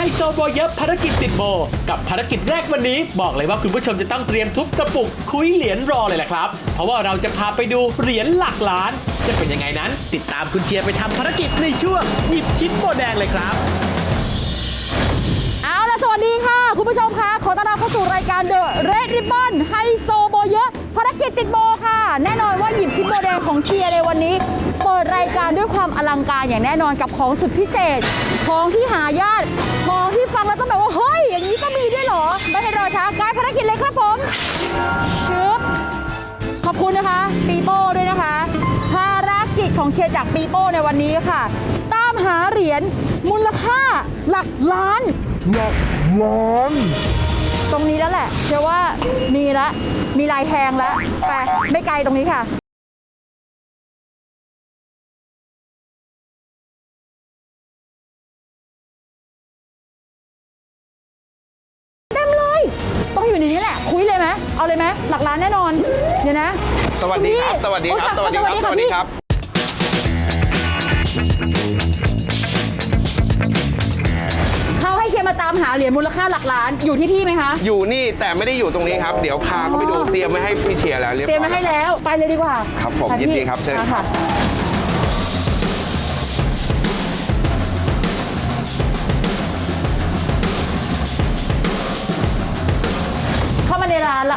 ฮโซโบยับภารกิจติดโบ กับภารกิจแรกวันนี้ บอกเลยว่าคุณผู้ชมจะต้องเตรียมทุบกระปุกคุยเหรียญรอเลยแหละครับ เพราะว่าเราจะพาไปดูเหรียญหลักล้าน จะเป็นยังไงนั้น ติดตามคุณเชียร์ไปทำภารกิจในช่วงหยิบชิ้นโบแดงเลยครับ คุณผู้ชมคะขอต้อนรับเข้าสู่รายการ The Red Ribbon ไฮโซโบเยอะภารกิจติดโบค่ะ แน่นอนว่าหยิบชิ้นโบแดงของเชียร์ในวันนี้ เปิดรายการด้วยความอลังการอย่างแน่นอนกับของสุดพิเศษ ของที่หายากของที่ฟังแล้วต้องแบบว่าเฮ้ย อย่างนี้ก็มีด้วยเหรอ ไม่ให้รอช้ากายภารกิจเลยครับผมชึบขอบคุณนะคะปีโป้ด้วยนะคะ ภารกิจของเชียร์จากปีโป้ในวันนี้ค่ะ ตามหาเหรียญมูลค่าหลักล้านหลัก ล้านตรงนี้แล้วแหละ เชื่อว่ามีละ มีลายแทงแล้วไปไม่ไกลตรงนี้ค่ะเต็มเลย ต้องอยู่ในนี้แหละ คุยเลยไหมเอาเลยไหมหลักล้านแน่นอน เดี๋ยวนะสวัสดีครับพี่สวัสดีครับโอ้ยสวัสดีครับ สวัสดีครับ มาตามหาเหรียญมูลค่าหลักล้านอยู่ที่พี่ไหมคะ อยู่นี่แต่ไม่ได้อยู่ตรงนี้ครับ เดี๋ยวพาเขาไปดูอ๋อเตรียมไว้ให้พี่เชียร์แล้วเรียบเตรียมร้อมายให้แล้วแล้วไปเลยดีกว่าครับผมไปยินดีพี่ครับเชิญมาครับ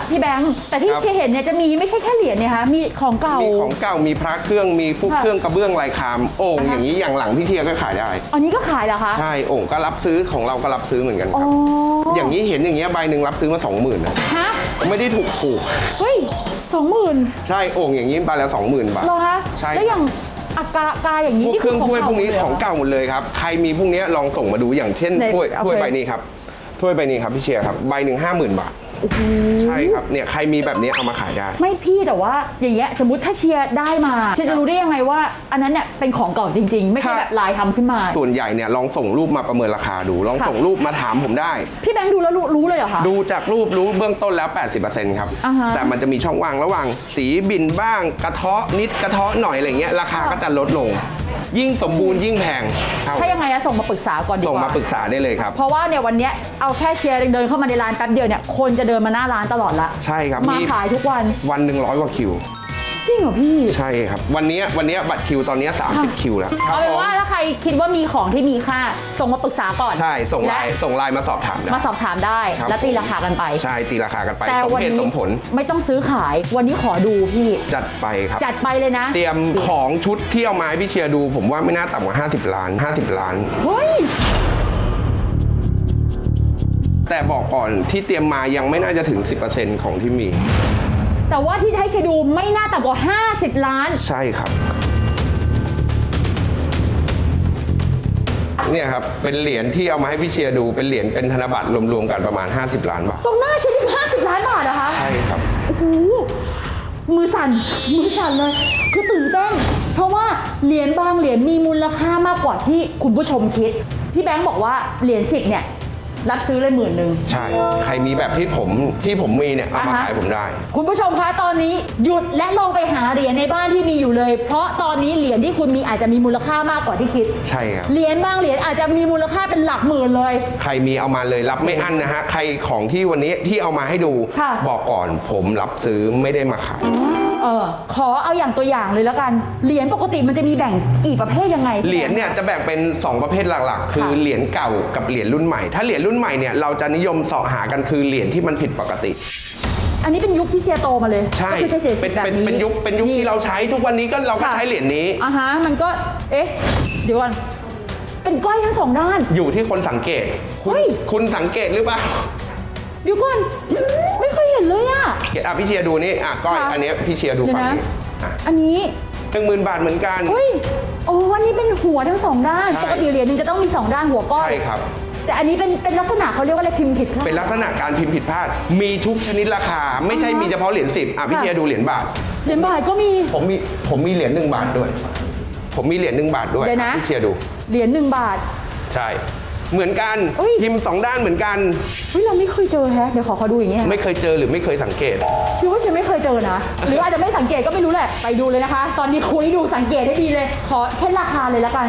พี่แบงค์แต่ที่ครับ เชียร์เห็นเนี่ยจะมีไม่ใช่แค่เหรียญเนี่ยคะมีของเก่า มีของเก่ามีพระเครื่องมีพวกค่ะ เครื่องกระเบื้องลายคามโอ่งอ่าฮะอย่างนี้อย่างหลังพี่เชียร์ก็ขายได้ อันนี้ก็ขายเหรอคะใช่โอ่งก็รับซื้อของเราก็รับซื้อเหมือนกันคอ๋รัอบอย่างนี้เห็นอย่างเงี้ยใบหนึ่งรับซื้อมาสองหมื่นนะฮะไม่ได้ถูกถูกเฮ้ยสองหมื่นใช่โอ่งอย่างนี้ใบละสองหมื่นบาท เหรอคะใช่ แล้วอย่างอากากาอย่างนี้พวกนี่เครื่องถ้วยพวกนี้ลยหของเก่าหมดเลยครับ ใครมีพวกเนี้ยลองส่งมาดูอย่างเช่นไหนถ้วยโอเคถ้วยใบนี้ครับถ้วยใบนี้ครับพี่เชียร์ครับใบหนึ่งห้าหมื่นบาท โอ้โหใช่ครับเนี่ยใครมีแบบนี้เอามาขายได้ ไม่พี่แต่ว่าอย่างเงี้ยสมมติถ้าเชียร์ได้มาเชียร์จะรู้ได้ยังไงว่า อันนั้นเนี่ยเป็นของเก่าจริง ๆ ไม่ใช่ค่ะแบบลายทำขึ้นมา ส่วนใหญ่เนี่ยลองส่งรูปมาประเมินราคาดูลองค่ะส่งรูปมาถามผมได้ พี่แบงค์ดูแล้วรู้รู้เลยเหรอคะดูจากรูปรู้เบื้องต้นแล้ว 80%ครับอ่าฮะแต่มันจะมีช่องว่างระหว่าง สีบินบ้างกระเทาะนิดกระเทาะหน่อยอะไรเงี้ยราคาค่ะก็จะลดลง ยิ่งสมบูรณ์ยิ่งแพงเท่าถ้ายังไงนะส่งมาปรึกษาก่อนดีกว่าส่งมาปรึกษาได้เลยครับ เพราะว่าเนี่ยวันเนี้ยเอาแค่เชียร์เดินเข้ามาในร้านแป๊บเดียวเนี่ยคนจะเดินมาหน้าร้านตลอดละใช่ครับมาขายทุกวัน วันหนึ่งร้อยกว่าคิวจ ริงเหรอพี่ ใช่ครับ วันเนี้ยวันเนี้ยบัตรคิวตอนเนี้ย30 คิวแล้วเอาเป็นว่าถ้าใครคิดว่ามีของที่มีค่า ส่งมาปรึกษาก่อน ใช่ ส่งไลและน์ส่งไลน์มาสอบถามได้มาสอบถามได้ครับและตีราคากันไป ใช่ ตีราคากันไปแต่สมวันเหตุนี้สมผล ไม่ต้องซื้อขาย วันนี้ขอดูพี่ จัดไปครับ จัดไปเลยนะ เตรียมของชุดที่เอามาให้พี่เชียร์ดู ผมว่าไม่น่าต่ำกว่า 50 ล้าน 50 ล้าน เฮ้ยแต่บอกก่อนที่เตรียมมายังไม่น่าจะถึง 10%ของที่มี แต่ว่าที่จะให้เชียร์ดูไม่น่าต่ำกว่า 50 ล้าน ใช่ครับ เนี่ยครับ เป็นเหรียญที่เอามาให้พี่เชียร์ดูเป็นเหรียญเป็นธนบัตรรวมๆกันประมาณ 50 ล้านบาทตรงหน้าเชียร์นี่50 ล้านบาทเหรอคะใช่ครับ โอ้โหมือสั่น มือสั่นเลย คือตื่นเต้น เพราะว่าเหรียญบางเหรียญมีมูลค่ามากกว่าที่คุณผู้ชมคิด พี่แบงค์บอกว่าเหรียญสิบเนี่ย รับซื้อเลยหมื่นหนึ่ง ใช่ ใครมีแบบที่ผมที่ผมมีเนี่ยเอามาอ่าฮะ ขายผมได้ คุณผู้ชมคะตอนนี้หยุดและลองไปหาเหรียญในบ้านที่มีอยู่เลย เพราะตอนนี้เหรียญที่คุณมีอาจจะมีมูลค่ามากกว่าที่คิด ใช่ครับ เหรียญบางเหรียญอาจจะมีมูลค่าเป็นหลักหมื่นเลย ใครมีเอามาเลยรับไม่อั้นนะฮะ ใครของที่วันนี้ที่เอามาให้ดู ค่ะ บอกก่อนผมรับซื้อไม่ได้มาขาย เออขอเอาอย่างตัวอย่างเลยแล้วกัน เหรียญปกติมันจะมีแบ่งกี่ประเภทยังไง เหรียญเนี่ยจะแบ่งเป็น 2 ประเภทหลักๆ คือค่ะเหรียญเก่ากับเหรียญรุ่นใหม่ ถ้าเหรียญรุ่นใหม่เนี่ยเราจะนิยมเสาะหากันคือเหรียญที่มันผิดปกติ อันนี้เป็นยุคที่เชียร์โตมาเลยใช่ก็คือใช้เศษเป็สินแบบเป็นนี้เป็นยุคเป็นยุคที่เราใช้ทุกวันนี้ก็เราก็ค่ะใช้เหรียญนี้ อะฮะมันก็เอ๊ะ เดี๋ยวก่อนเป็นก้อยทั้งสองด้าน อยู่ที่คนสังเกตคุณเฮ้ยคุณสังเกตหรือเปล่าเดี๋ยวก่อนไม่เคยเห็นเลยอะอะพี่เชียร์ดูนี่อะก้อยค่ะ อันเนี้ยพี่เชียร์ดูเดี๋ยวฝั่งนะนี้อะอันนี้หนึ่งหมื่นบาทเหมือนกัน เฮ้ยโอ้อันนี้เป็นหัวทั้งสองด้านใช่ ปกติเหรียญหนึงจะต้องมีสองด้านหัวก้อย ใช่ครับ แต่อันนี้เป็นเป็นลักษณะเขาเรียกว่าอะไรพิมพ์ผิดค่ะเป็นลักษณะการพิมพ์ผิดพลาด มีทุกชนิดราคา ไม่ใช่มีเฉพาะเหรียญสิบอะพี่ค่ะเชียร์ดูเหรียญบาท เหรียญบาทก็มี ผมมีผมมีเหรียญหนึ่งบาทด้วย ผมมีเหรียญหนึ่งบาทด้วยเดี๋ยวนะ พี่เชียร์ดู เหรียญหนึ่งบาท ใช่ เหมือนกันอุ๊ย พิมพ์สองด้านเหมือนกัน เฮ้ยเราไม่เคยเจอแฮะเดี๋ยวขอเขาดูอย่างนี้นะไม่เคยเจอหรือไม่เคยสังเกต คิดว่าฉันไม่เคยเจอนะ หรืออาจจะไม่สังเกตก็ไม่รู้แหละไปดูเลยนะคะ ตอนนี้คุยดูสังเกตได้ดีเลย ขอเช่นราคาเลยละกัน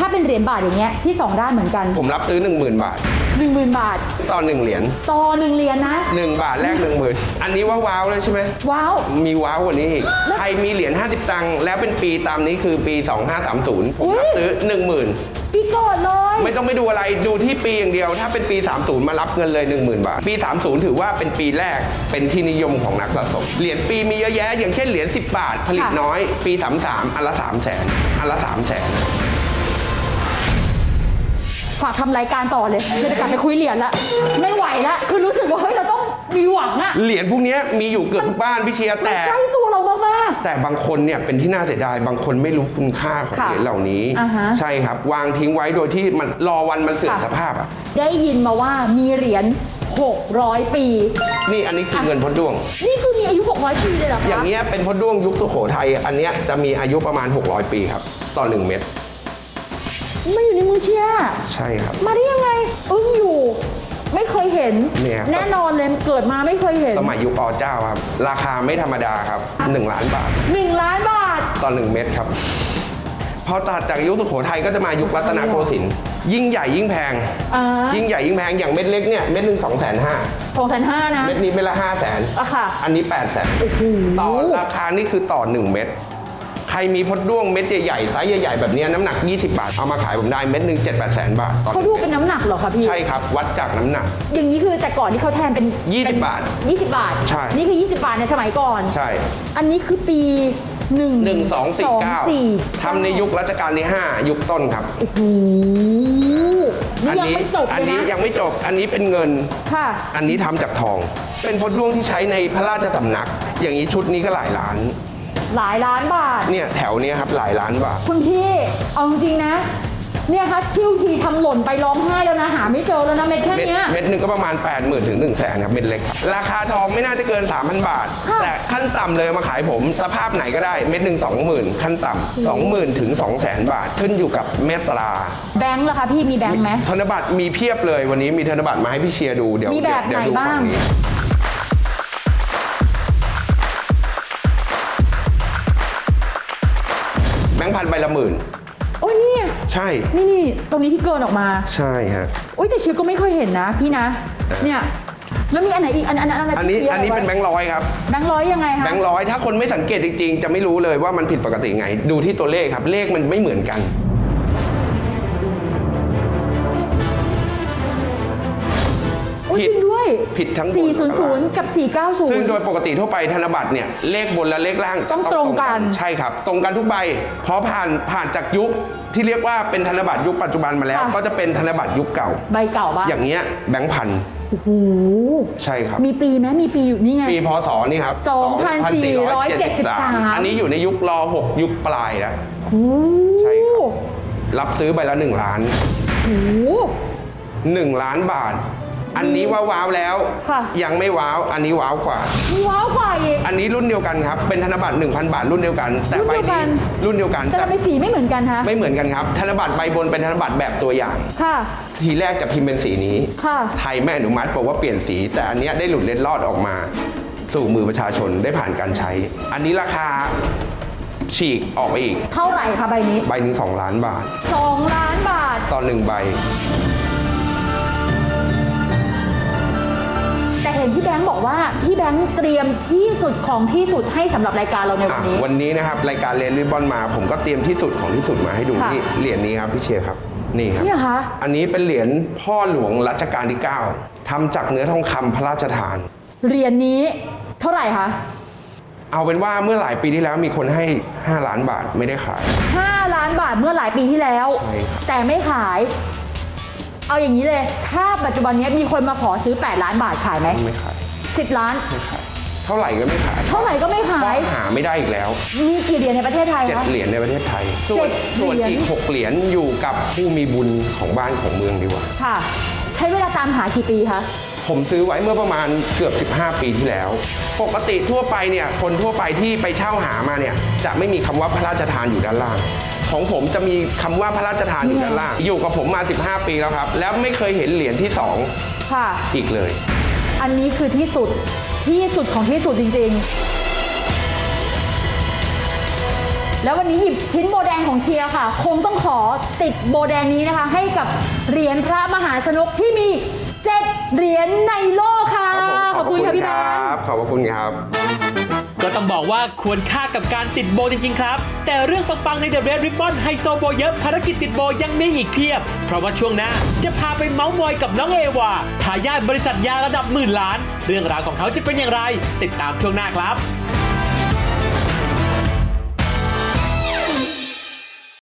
ถ้าเป็นเหรียญบาทอย่างเงี้ยที่สองด้านเหมือนกัน ผมรับซื้อ 10,000 บาท 1 0,000 บาท ต่อ 1 เหรียญ ต่อหนึ่งเหรียญนะ 1 บาทแลก10,000 อันนี้ว่าว้าวเลยใช่ไหมว้าว มีว้าวกว่านี้อีก ใครมีเหรียญ 50 ตังค์แล้วเป็นปีตามนี้คือปี 2530 ผมรับซื้อ 10,000ปีก่อนเลย ไม่ต้องไปดูอะไรดูที่ปีอย่างเดียว ถ้าเป็นปี 30 มารับเงินเลย 10,000 บาท ปี 30 ถือว่าเป็นปีแรกเป็นที่นิยมของนักสะสม เหรียญปีมีเยอะแยะ อย่างเช่นเหรียญ10 บาท ผลิตน้อย ปี 33อันละ3 0 0แสนอันละ3 0 0แสนฝาก ทำรายการต่อเลยเดี๋ยวจะกลับไปคุยเหรียญละไม่ไหวละคือรู้สึกว่าเฮ้ยเราต้องมีหวังอะเหรียญพวกเนี้ยมีอยู่เกือบทุกบ้านพี่เชียร์แต่ ใกล้ตัวเรามาก แต่บางคนเนี่ยเป็นที่น่าเสียดาย บางคนไม่รู้คุณค่าของค่ะเหรียญเหล่านี้ อ่าฮะใช่ครับ วางทิ้งไว้โดยที่มันรอวันมันเสื่อมค่ะ สภาพอะ ๆ ได้ยินมาว่ามีเหรียญ600 ปี นี่อันนี้คือเงินพดด้วง นี่คือมีอายุ600ปีเลยเหรอคะอย่างเงี้ยเป็นพดด้วงยุคสุโขทัยอันเนี้ยจะมีอายุประมาณ 600 ปีครับ ต่อหนึ่งเม็ด ไม่อยู่ในมือเชียร์ใช่ครับ มาได้ยังไงอึ้งอยู่ ไม่เคยเห็น เนี่ยแน่นอนเลยเกิดมาไม่เคยเห็นสมัยยุคอเจ้าครับ ราคาไม่ธรรมดาครับ1ล้านบาท1ล้านบาท ต่อ 1 เม็ดครับ พอตัดจากยุคสุโขทัยก็จะมายุครัตนโกสินทร์ยิ่งใหญ่ยิ่งแพง อ่า ยิ่งใหญ่ยิ่งแพงอย่างเม็ดเล็กเนี่ยเม็ดหนึ่งสองแสนห้าสองแสนห้านะ เม็ดนี้เม็ดละห้าแสนอะค่ะ อันนี้8ปดแสนโอ้โห ต่อราคานี่คือต่อ 1 เม็ด ใครมีพดด้วงเม็ดใหญ่ๆไซส์ใหญ่ๆแบบเนี้ยน้ำหนัก 20 บาท เอามาขายผมได้เม็ดหนึ่งเจ็ดแปดแสนบาทต่อเขาดูเป็นน้ำหนักเหรอคะพี่ ใช่ครับ วัดจากน้ำหนัก อย่างนี้คือแต่ก่อนที่เขาแทนเป็น20เป็นบาท20 บาท ใช่ นี่คือ 20 บาทในสมัยก่อน ใช่ อันนี้คือปี 1 1 2 4 9ทำในยุครัชกาลที่ 5 ยุคต้นครับ โอ้โหนี่ยังไม่จบอันเลยนี้นะยังไม่จบ อันนี้เป็นเงิน ค่ะ อันนี้ทำจากทอง เป็นพดด้วงที่ใช้ในพระราชสำนัก อย่างนี้ชุดนี้ก็หลายล้าน หลายล้านบาท เนี่ยแถวเนี้ยครับหลายล้านบาท คุณพี่ เอาจริงๆนะ เนี่ยคะชิวทีทำหล่นไปร้องไห้แล้วนะ หาไม่เจอแล้วนะเม็ดแค่เม็ดเนี้ย เม็ดหนึ่งก็ประมาณ 8 0,000ถึง1 0 0 0 0แสนครับเม็ดเล็กครับราคาทองไม่น่าจะเกิน 3,000 บาท ค่ะ แต่ขั้นต่ำเลยมาขายผม สภาพไหนก็ได้เม็ดหนึ่ง20,000 ขั้นต่ำ20,000ถึง200,000 บาท ขึ้นอยู่กับแม่ตรา แบงค์ล่ะคะพี่มีแบงค์ไหม ธนบัตรมีเพียบเลยวันนี้มีธนบัตรมาให้พี่เชียร์ดูเดี๋ยวมีแบบเดี๋ยวไหนดูบ้าง ฝั่นี้ พันใบละหมื่น โอ้ยนี่ใช่ นี่นี่ตรงนี้ที่เกินออกมา ใช่ฮะโอ้ยแต่ชิวก็ไม่เคยเห็นนะ พี่นะ เนี่ย แล้วมีอันไหนอีก อันอันอันอะไรอันนี้ที่อันนี้เป็นแบงค์ร้อยครับ แบงค์ร้อยยังไงคะ แบงค์ร้อยถ้าคนไม่สังเกตจริงๆ จะไม่รู้เลยว่ามันผิดปกติไง ดูที่ตัวเลขครับ เลขมันไม่เหมือนกัน โอ้ยจริงด้วยผิดทั้งบนและล่าง400 กับซึ่งโดย490ปกติทั่วไปธนบัตรเนี่ยเลขบนและเลขล่างจะต้องตรงกันใช่ครับ ตรงกันทุกใบเพราะผ่านผ่านจากยุคที่เรียกว่าเป็นธนบัตรยุคปัจจุบันมาแล้วก็จะเป็นธนบัตรยุคเก่า ใบเก่าบ้างอย่างเงี้ยแบงค์พันโอ้โหใช่ครับ มีปีไหมมีปีอยู่นี่ไง ปีพศนี่ครับ2473 อันนี้อยู่ในยุครอ6ยุคปลายแล้วโอ้โหใช่ครับรับซื้อใบละ1ล้านโอ้โห1 ล้านบาท อันนี้ว่าว้าวแล้ว ค่ะ ยังไม่ว้าว อันนี้ว้าวกว่ามีว้าวกว่าอีก อันนี้รุ่นเดียวกันครับ เป็นธนบัตร1,000 บาทรุ่นเดียวกัน แต่รุ่นใบเดียวกันี้น รุ่นเดียวกันแต่ทำไมสีไม่เหมือนกันคะไม่เหมือนกันครับ ธนบัตรใบบนเป็นธนบัตรแบบตัวอย่าง ค่ะ ทีแรกจะพิมพ์เป็นสีนี้ ค่ะ ไทยไม่อนุมัติบอกว่าเปลี่ยนสี แต่อันเนี้ยได้หลุดเล็ดลอดออกมา สู่มือประชาชนได้ผ่านการใช้ อันนี้ราคาฉีกออกไปอีก เท่าไหร่คะใบนี้ใบหนึ่งสองล้านบาท 2 ล้านบาท ต่อหนึ่งใบ นพี่แบงค์บอกว่าพี่แบงค์เตรียมที่สุดของที่สุดให้สำหรับรายการเราในวันนี้อะวันนี้นะครับรายการเรียนริบบอนมา ผมก็เตรียมที่สุดของที่สุดมาให้ดูค่ะนี่เหรียญนี้ครับพี่เชียร์ครับนี่ครับ เนี่ยคะ อันนี้เป็นเหรียญพ่อหลวงรัชกาลที่9ทำจากเนื้อทองคำพระราชทาน เหรียญนี้เท่าไหร่คะเอาเป็นว่าเมื่อหลายปีที่แล้วมีคนให้ 5 ล้านบาทไม่ได้ขาย 5 ล้านบาทเมื่อหลายปีที่แล้ว ใช่ครับ แต่ไม่ขาย เอาอย่างนี้เลย ถ้าปัจจุบันนี้มีคนมาขอซื้อ 8 ล้านบาทขายไหมไม่ขาย10ล้าน ไม่ขาย เท่าไหร่ก็ไม่ขายเท่าไหร่ก็ไม่เพขายราะหาไม่ได้อีกแล้วมีกี่เหรียญในประเทศไทยเจ็ดคะ เหรียญในประเทศไทยส่วนเจ็ดส่วนเหรียญ อีกหกเหรียญอยู่กับผู้มีบุญของบ้านของเมืองดีกว่า ค่ะ ใช้เวลาตามหากี่ปีคะ ผมซื้อไว้เมื่อประมาณเกือบ 15 ปีที่แล้ว ปกติทั่วไปเนี่ย คนทั่วไปที่ไปเช่าหามาเนี่ย จะไม่มีคำว่าพระราชทานอยู่ด้านล่าง ของผมจะมีคำว่าพระราชทานอยู่ด้านล่าง อยู่กับผมมา 15 ปีแล้วครับ แล้วไม่เคยเห็นเหรียญที่ค่ะ2อีกเลย อันนี้คือที่สุดที่สุดของที่สุดจริงๆ แล้ววันนี้หยิบชิ้นโบแดงของเชียร์ค่ะ คงต้องขอติดโบแดงนี้นะคะ ให้กับเหรียญพระมหาชนกที่มี7เหรียญในโลกค่ะครับผมขอบคุณค่ะพี่คแบรังค์บขอบพระคุณครับก็ ต้องบอกว่าควรค่ากับการติดโบจริงๆครับ แต่เรื่องปังๆใน The Red Ribbon ไฮโซโบเยอะภารกิจติดโบยังมีอีกเพียบ เพราะว่าช่วงหน้าจะพาไปเมาส์มอยกับน้องเอวาทายาทบริษัทยาระดับหมื่นล้าน เรื่องราวของเขาจะเป็นอย่างไร ติดตามช่วงหน้าครับ